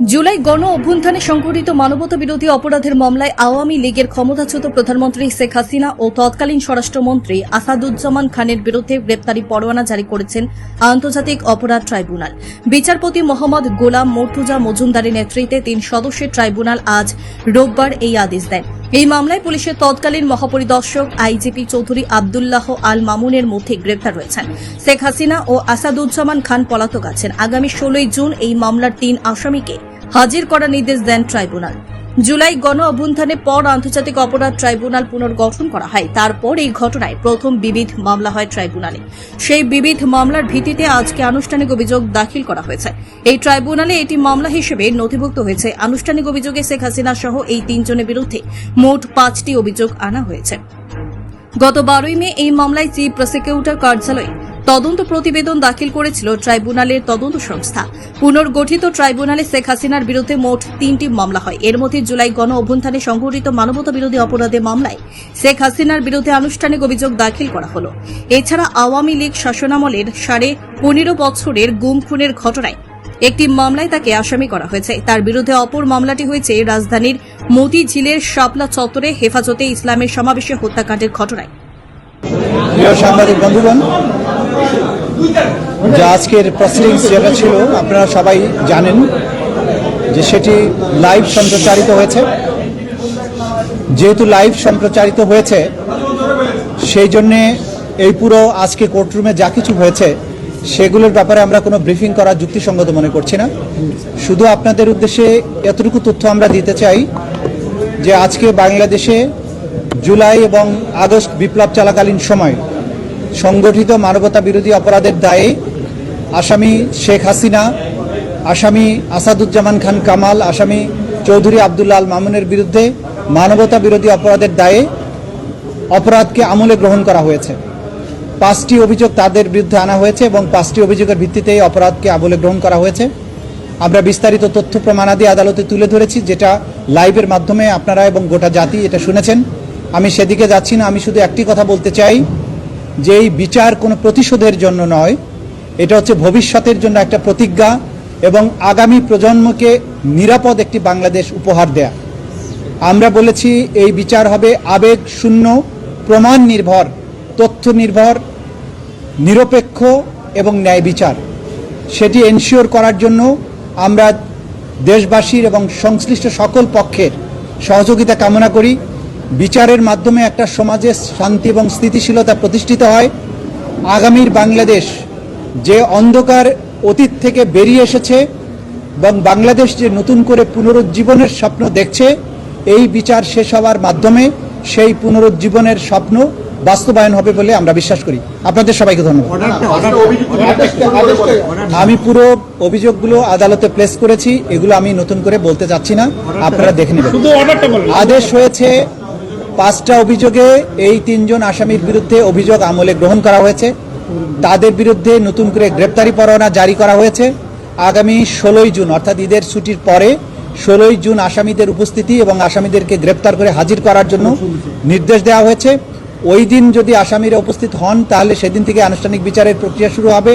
জুলাই গণ অভ্যুত্থানে সংঘটিত মানবতা বিরোধী অপরাধের মামলায় আওয়ামী লীগের ক্ষমতাচ্যুত প্রধানমন্ত্রী শেখ হাসিনা ও তৎকালীন স্বরাষ্ট্রমন্ত্রী আসাদুজ্জামান খানের বিরুদ্ধে গ্রেপ্তারি পরোয়ানা জারি করেছেন আন্তর্জাতিক অপরাধ ট্রাইব্যুনাল। বিচারপতি মোহাম্মদ গোলাম মর্তুজা মজুমদারের নেতৃত্বে তিন সদস্যের ট্রাইব্যুনাল আজ রোববার এই আদেশ দেন এই মামলায় পুলিশের তৎকালীন মহাপরিদর্শক আইজিপি চৌধুরী আবদুল্লাহ আল মামুনের মধ্যে গ্রেফতার রয়েছেন। শেখ হাসিনা ও আসাদুজ্জামান খান পলাতক আছেন। আগামী ষোলোই জুন এই মামলার তিন আসামিকে হাজির করার নির্দেশ দেন ট্রাইব্যুনাল। জুলাই গণ অভ্যুত্থানের পর আন্তর্জাতিক অপরাধ ট্রাইব্যুনাল পুনর্গঠন করা হয়। তারপর এই ঘটনায় প্রথম বিবিধ মামলা হয় ট্রাইব্যুনালে। সেই বিবিধ মামলার ভিত্তিতে আজকে আনুষ্ঠানিক অভিযোগ দাখিল করা হয়েছে। এই ট্রাইব্যুনালে এটি মামলা হিসেবে নথিভুক্ত হয়েছে। আনুষ্ঠানিক অভিযোগে শেখ হাসিনা সহ এই তিনজনের বিরুদ্ধে মোট পাঁচটি অভিযোগ আনা হয়েছে। গত বারোই মে এই মামলায় চিফ প্রসিকিউটর কার্যালয়ে তদন্ত প্রতিবেদন দাখিল করেছিল ট্রাইব্যুনালের তদন্ত সংস্থা। পুনর্গঠিত ট্রাইব্যুনালে শেখ হাসিনার বিরুদ্ধে মোট তিনটি মামলা হয়। এর মধ্যে জুলাই গণ অভ্যুত্থানে সংঘটিত মানবতা বিরোধী অপরাধের মামলায় শেখ হাসিনার বিরুদ্ধে আনুষ্ঠানিক অভিযোগ দাখিল করা হল। এছাড়া আওয়ামী লীগ শাসনামলের সাড়ে পনেরো বছরের গুম খুনের ঘটনায় একটি মামলায় তাকে আসামি করা হয়েছে। তার বিরুদ্ধে অপর মামলাটি হয়েছে রাজধানীর মতিঝিলের শাপলা চত্বরে হেফাজতে ইসলামের সমাবেশে হত্যাকাণ্ডের ঘটনায়। প্রিয় সাংবাদিক বন্ধুগণ যে আজকের প্রসিডিংস যেটা ছিল, আপনারা সবাই জানেন যে সেটি লাইভ সম্প্রচারিত হয়েছে। যেহেতু লাইভ সম্প্রচারিত হয়েছে, সেই জন্যে এই পুরো আজকে কোর্টরুমে যা কিছু হয়েছে, সেগুলোর ব্যাপারে আমরা কোনো ব্রিফিং করা যুক্তিসঙ্গত মনে করছি না। শুধু আপনাদের উদ্দেশ্যে এতটুকু তথ্য আমরা দিতে চাই যে আজকে বাংলাদেশে জুলাই এবং আগস্ট বিপ্লব চলাকালীন সময় সংগঠিত মানবতা বিরোধী অপরাধের দায়ে আসামি শেখ হাসিনা, আসামি আসাদুজ্জামান খান কামাল, আসামি চৌধুরী আবদুল্লাহ আল মামুনের বিরুদ্ধে মানবতা বিরোধী অপরাধের দায়ে অপরাধকে আমলে গ্রহণ করা হয়েছে। পাঁচটি অভিযোগ তাদের বিরুদ্ধে আনা হয়েছে এবং পাঁচটি অভিযোগের ভিত্তিতে এই অপরাধকে আমলে গ্রহণ করা হয়েছে। আমরা বিস্তারিত তথ্য প্রমাণাদি আদালতে তুলে ধরেছি, যেটা লাইভের মাধ্যমে আপনারা এবং গোটা জাতি এটা শুনেছেন। আমি সেদিকে যাচ্ছি না, আমি শুধু একটি কথা বলতে চাই যে এই বিচার কোনো প্রতিশোধের জন্য নয়, এটা হচ্ছে ভবিষ্যতের জন্য একটা প্রতিজ্ঞা এবং আগামী প্রজন্মকে নিরাপদ একটি বাংলাদেশ উপহার দেয়া। আমরা বলেছি এই বিচার হবে আবেগ শূন্য, প্রমাণ নির্ভর, তথ্য নির্ভর, নিরপেক্ষ এবং ন্যায় বিচার। সেটি এনশিওর করার জন্য আমরা দেশবাসীর এবং সংশ্লিষ্ট সকল পক্ষের সহযোগিতা কামনা করি। বিচারের মাধ্যমে একটা সমাজে শান্তি এবং স্থিতিশীলতা প্রতিষ্ঠিত হয়। আগামীর বাংলাদেশ যে অন্ধকার অতীত থেকে বেরিয়ে এসেছে এবং বাংলাদেশ যে নতুন করে পুনরুজ্জীবনের স্বপ্ন দেখছে এই বিচার শেষ হওয়ার মাধ্যমে সেই পুনরুজ্জীবনের স্বপ্ন বাস্তবায়ন হবে বলে আমরা বিশ্বাস করি। আপনাদের সবাইকে ধন্যবাদ। আমি পুরো অভিযোগগুলো আদালতে প্লেস করেছি এগুলো আমি নতুন করে বলতে চাচ্ছি না। আপনারা দেখে নেবেন। আদেশ হয়েছে পাঁচটা অভিযোগে এই তিনজন আসামির বিরুদ্ধে অভিযোগ আমলে গ্রহণ করা হয়েছে। তাদের বিরুদ্ধে নতুন করে গ্রেপ্তারি পরোয়ানা জারি করা হয়েছে। আগামী ষোলোই জুন, অর্থাৎ ঈদের ছুটির পরে ষোলোই জুন আসামিদের উপস্থিতি এবং আসামিদেরকে গ্রেপ্তার করে হাজির করার জন্য নির্দেশ দেওয়া হয়েছে। ওই দিন যদি আসামিরা উপস্থিত হন, তাহলে সেদিন থেকে আনুষ্ঠানিক বিচারের প্রক্রিয়া শুরু হবে।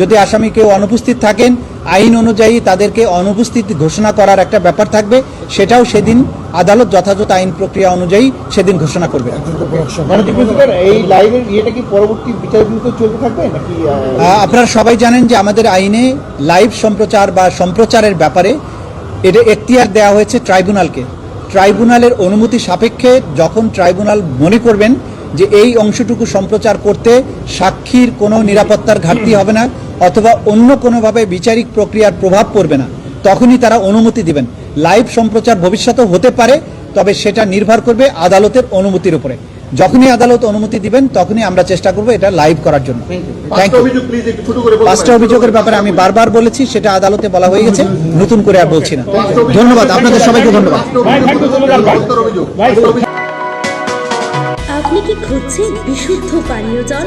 যদি আসামি কেউ অনুপস্থিত থাকেন আইন অনুযায়ী তাদেরকে অনুপস্থিত ঘোষণা করার একটা ব্যাপার থাকবে সেটাও সেদিন আদালত যথাযথ আইন প্রক্রিয়া অনুযায়ী সেদিন ঘোষণা করবে। আহ, আপনারা সবাই জানেন যে আমাদের আইনে লাইভ সম্প্রচার বা সম্প্রচারের ব্যাপারে এটা এখতিয়ার দেওয়া হয়েছে ট্রাইব্যুনালকে। ট্রাইব্যুনালের অনুমতি সাপেক্ষে যখন ট্রাইব্যুনাল মনে করবেন যে এই অংশটুকু সম্প্রচার করতে সাক্ষীর কোনো নিরাপত্তার ঘাটতি হবে না অথবা অন্য কোনোভাবে বিচারিক প্রক্রিয়ার প্রভাব পড়বে না। তখনই তারা অনুমতি দিবেন। লাইভ সম্প্রচার ভবিষ্যতেও হতে পারে তবে সেটা নির্ভর করবে আদালতের অনুমতির উপরে। যখনই আদালত অনুমতি দিবেন তখনই আমরা চেষ্টা করব এটা লাইভ করার জন্য। থ্যাংক পাঁচটা অভিযোগের ব্যাপারে আমি বারবার বলেছি সেটা আদালতে বলা হয়ে গেছে নতুন করে আর বলছি না। ধন্যবাদ আপনাদের সবাইকে ধন্যবাদ। আপনি কি খুঁজছেন বিশুদ্ধ পানীয় জল?